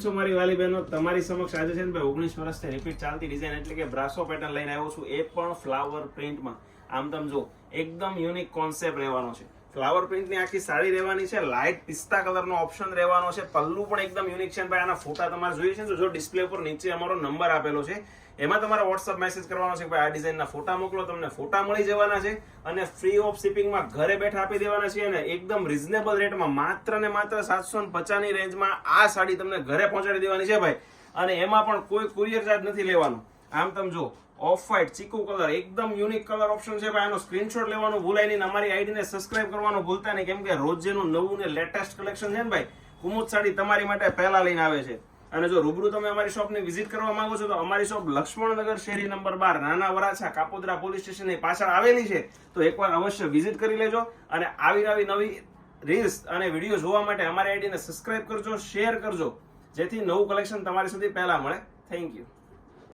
છો મારી વાલી બહેનો? તમારી સમક્ષ આજે છે ને ભાઈ ઓગણીસ વર્ષથી રિપીટ ચાલતી ડિઝાઇન એટલે કે બ્રાસો પેટર્ન લઈને આવ્યો છું. એ પણ ફ્લાવર પ્રિન્ટમાં આમ તમે જો એકદમ યુનિક કોન્સેપ્ટ રહેવાનો છે. ફ્લાવર પ્રિન્ટની આખી સાડી રહેવાની છે લાઇટ પિસ્તા કલરનો ઓપ્શન રહેવાનો છે. પલ્લુ પણ એકદમ યુનિક છે ભાઈ, આના ફોટા તમારે જોઈએ છે જો ડિસ્પ્લે પર નીચે અમારો નંબર આપેલો છે. એમાં તમારે વોટ્સઅપ મેસેજ કરવાનો છે કે ભાઈ, આ ડિઝાઇનના ફોટા મોકલો, તમને ફોટા મળી જવાના છે અને ફ્રી ઓફ શિપિંગમાં ઘરે બેઠા આપી દેવાના છે અને એકદમ રિઝનેબલ રેટમાં માત્ર ને માત્ર સાતસો ને પચાસની રેન્જમાં આ સાડી તમને ઘરે પહોંચાડી દેવાની છે ભાઈ. અને એમાં પણ કોઈ કુરિયર ચાર્જ નથી લેવાનો. આમ તમે જો ઓફ વ્હાઇટ ચીકુ કલર એકદમ યુનિક કલર ઓપ્શન છે ભાઈ. આનો સ્ક્રીનશોટ લેવાનું, ભૂલાય નહીં. અમારી આઈડીને સબસ્ક્રાઇબ કરવાનું ભૂલતા નહીં. કેમ કે રોજ જેનું નવું ને લેટેસ્ટ કલેક્શન છે ને ભાઈ, કુમુદ સાડી તમારી માટે પહેલા લઈને આવે છે. અને જો રૂબરૂ તમે અમારી શોપની વિઝિટ કરવા માંગો છો, તો અમારી શોપ લક્ષ્મણનગર શેરી નંબર બાર, નાના વરાછા, કાપોદરા પોલીસ સ્ટેશનની પાછળ આવેલી છે. તો એકવાર અવશ્ય વિઝિટ કરી લેજો અને આવી આવી નવી રીલ્સ અને વીડિયો જોવા માટે અમારી આઈડીને સબસ્ક્રાઇબ કરજો શેર કરજો. જેથી નવું કલેક્શન તમારી સુધી પહેલા મળે. Thank you